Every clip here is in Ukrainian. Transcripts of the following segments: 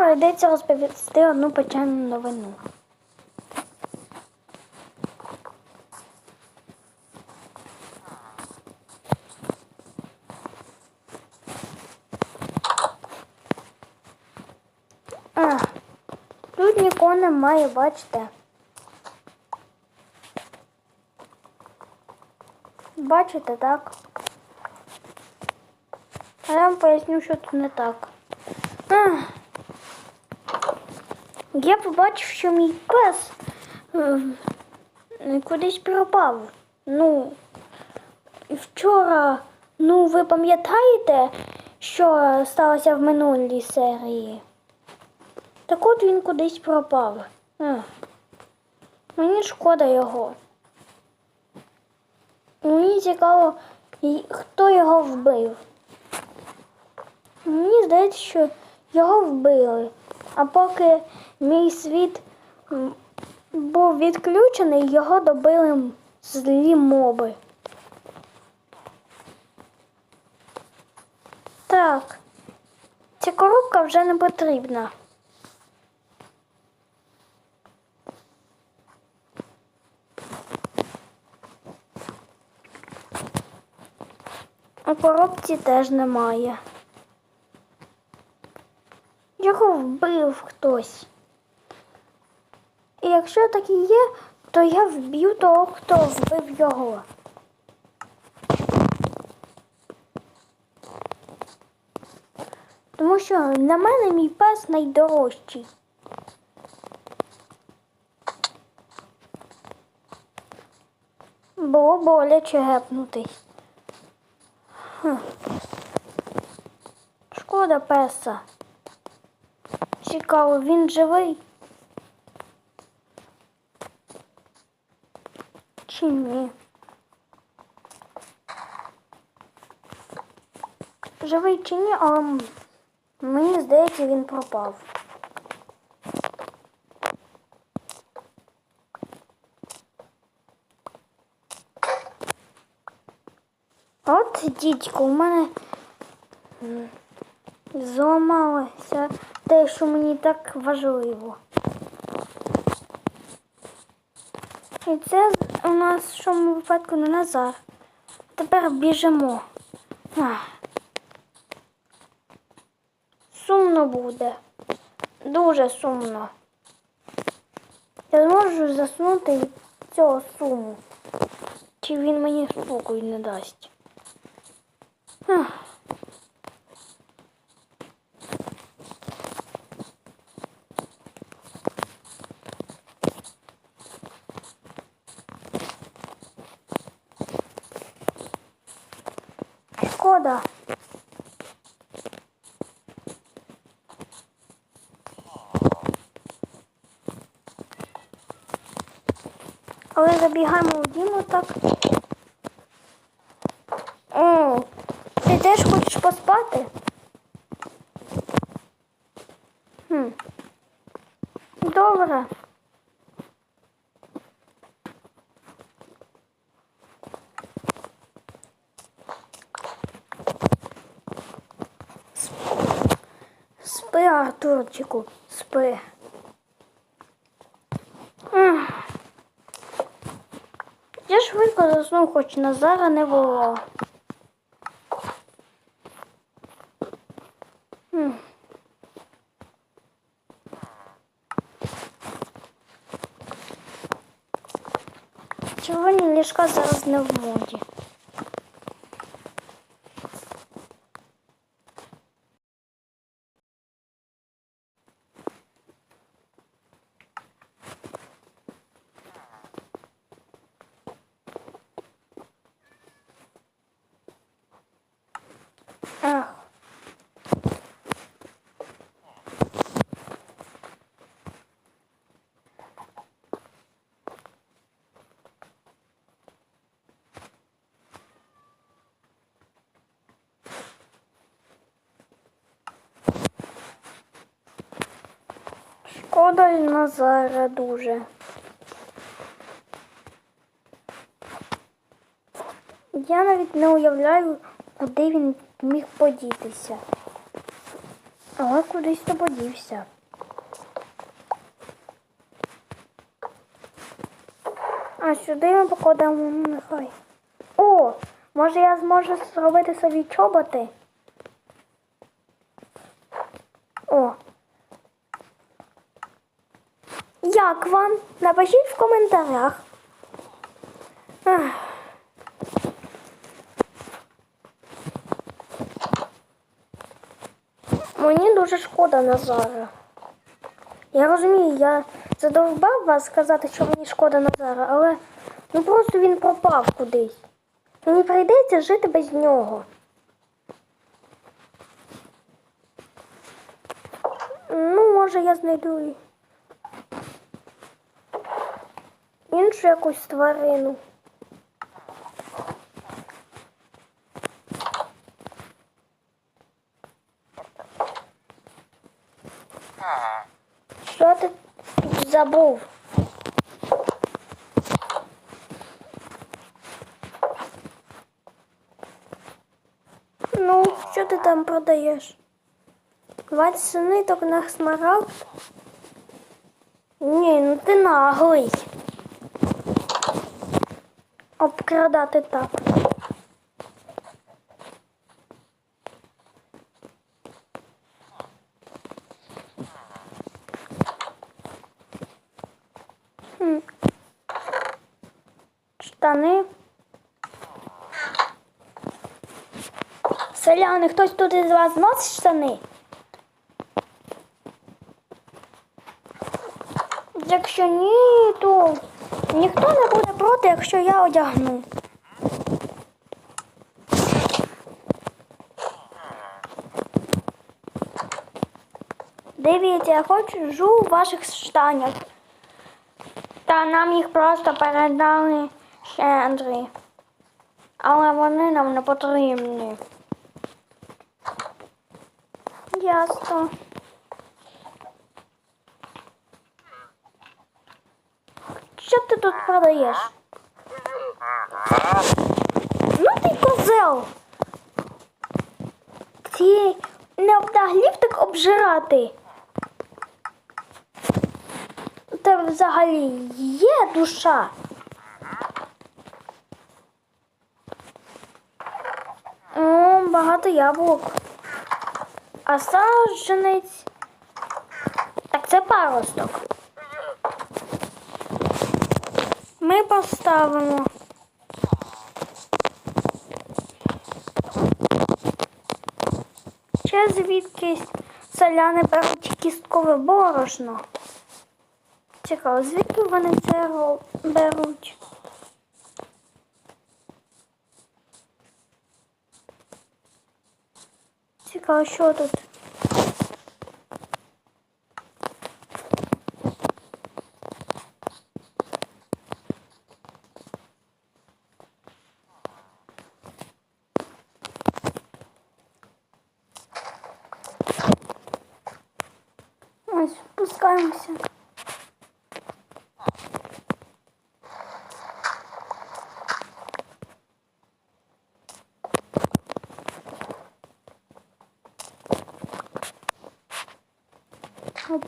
прийдеться розповісти одну печальну новину. А, тут нікого немає, бачите. Бачите, так? А я вам поясню, що тут не так. А, я побачив, що мій пес е, кудись пропав. Ну, вчора, ну, ви пам'ятаєте, що сталося в минулій серії? Так от він кудись пропав. А, мені шкода його. Мені цікаво, хто його вбив. Мені здається, що його вбили. А поки мій світ був відключений, його добили злі моби. Так, ця коробка вже не потрібна. У коробці теж немає. Його вбив хтось. І якщо так і є, то я вб'ю того, хто вбив його. Тому що на мене мій пес найдорожчий. Було боляче гепнутись. Шкода песа. Цікаво, він живий? Чи ні? Живий чи ні, але мені здається, він пропав. От, дідько, у мене зламалося те, що мені так важливо. І це у нас в цьому випадку не Назар. Тепер біжимо. Ах. Сумно буде. Дуже сумно. Я зможу заснути цього суму. Чи він мені спокою не дасть? Ах. Шкода. Але забігаємо у дім так. О, ти теж хочеш поспати? Хм. Добре. Спи, Артурчику, спи. Я швидко заснув, хоч Назара не було. М. Червоні ліжка зараз не в моді. Ах. Шкода Назара дуже. Я навіть не уявляю, куди він міг подітися. Але кудись то подівся. А сюди ми покладемо нехай. О, може я зможу зробити собі чоботи? О. Як вам? Напишіть в коментарях. Мені дуже шкода Назара. Я розумію, я задовбав вас сказати, що мені шкода Назара, але ну просто він пропав кудись. Мені прийдеться жити без нього. Ну, може, я знайду і іншу якусь тварину. Що ти забув? Ну, що ти там продаєш? 20 ниток на смарагд? Ні, ну ти наглий. Обкрадати так. Штани. Селяни, хтось тут із вас носить штани? Якщо ні, то ніхто не буде проти, якщо я одягну. Дивіться, я хочу в ваших штанях. Та нам їх просто передали ще. Але вони нам не потрібні. Ясно. Що ти тут продаєш? Ну ти козел. Ці не обнаглів так обжирати. Та взагалі є душа. О, багато яблук. А саджанець. Так це паросток. Поставимо. Ще звідкись селяни беруть кісткове борошно. Цікаво, звідки вони це беруть? Цікаво, що тут? Оп.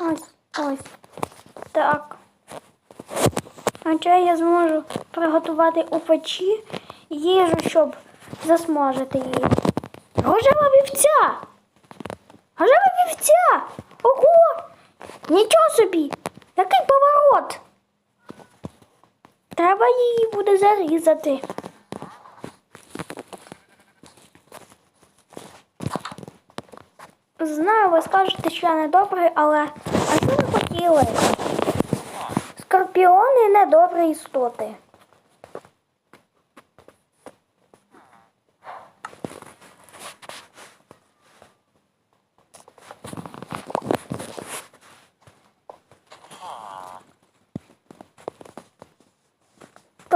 Ось, ось. Так. А чи я зможу приготувати у печі їжу, щоб засмажити її? Рожева вівця! Рожева вівця! Ого! Нічого собі! Який поворот! Треба її буде зарізати. Знаю, ви скажете, що я недобрий, але а що ви хотіли? Скорпіони недобрі істоти.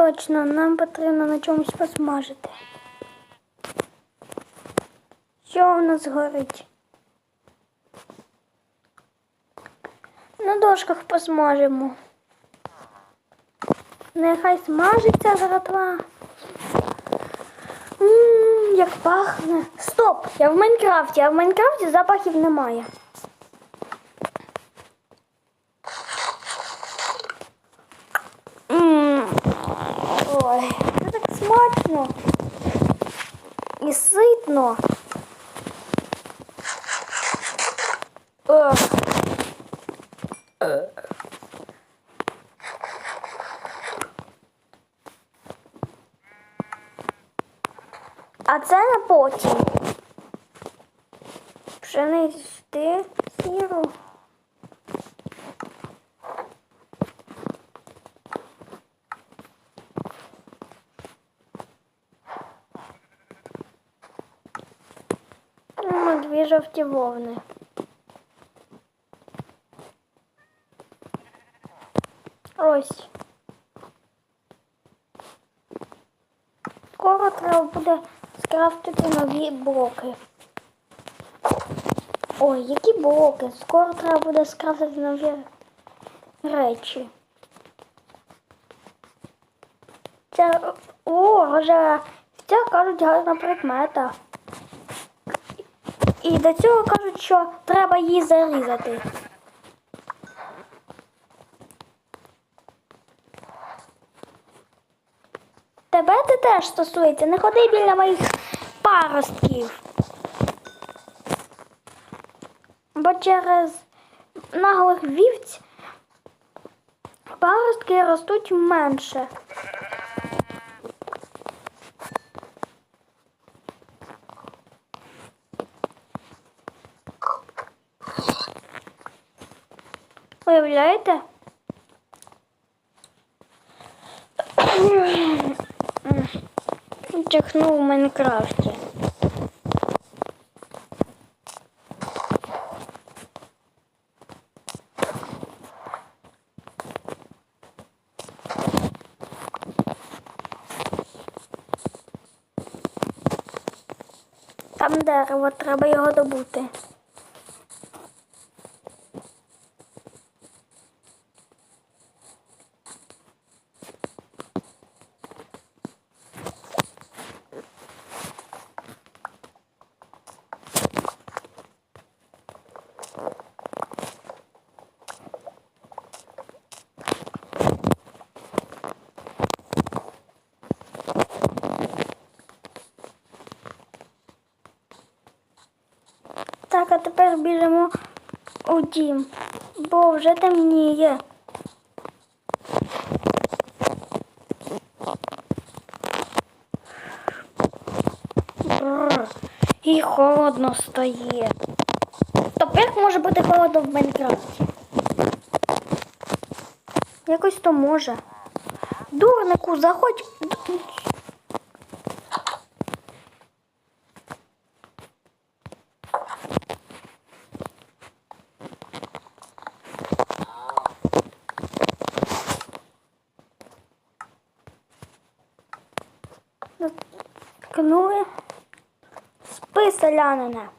Точно, нам потрібно на чомусь посмажити. Що у нас горить? На дошках посмажимо. Нехай смажиться жратва. М, Як Як пахне. Стоп! Я в Майнкрафті, а в Майнкрафті запахів немає. М, Ой, це так смачно. І ситно. А це на потім. Пшеничти сіру. Жовті вовни. Ось. Скоро треба буде скрафтити нові блоки. Ой, які блоки? Скоро треба буде скрафтити нові речі. Це о, рожева. Це кажуть гарна прикмета. І до цього кажуть, що треба її зарізати. Тебе це теж стосується. Не ходи біля моїх паростків. Бо через наглих вівць паростки ростуть менше. Уявляєте? Чихнув в Майнкрафті. Там дерево, треба його добути. Так, а тепер біжимо у дім, бо вже темніє. Бррр, І холодно стає. Тобто як може бути холодно в Майнкрафті? Якось то може. Дурнику, заходь. Selanına.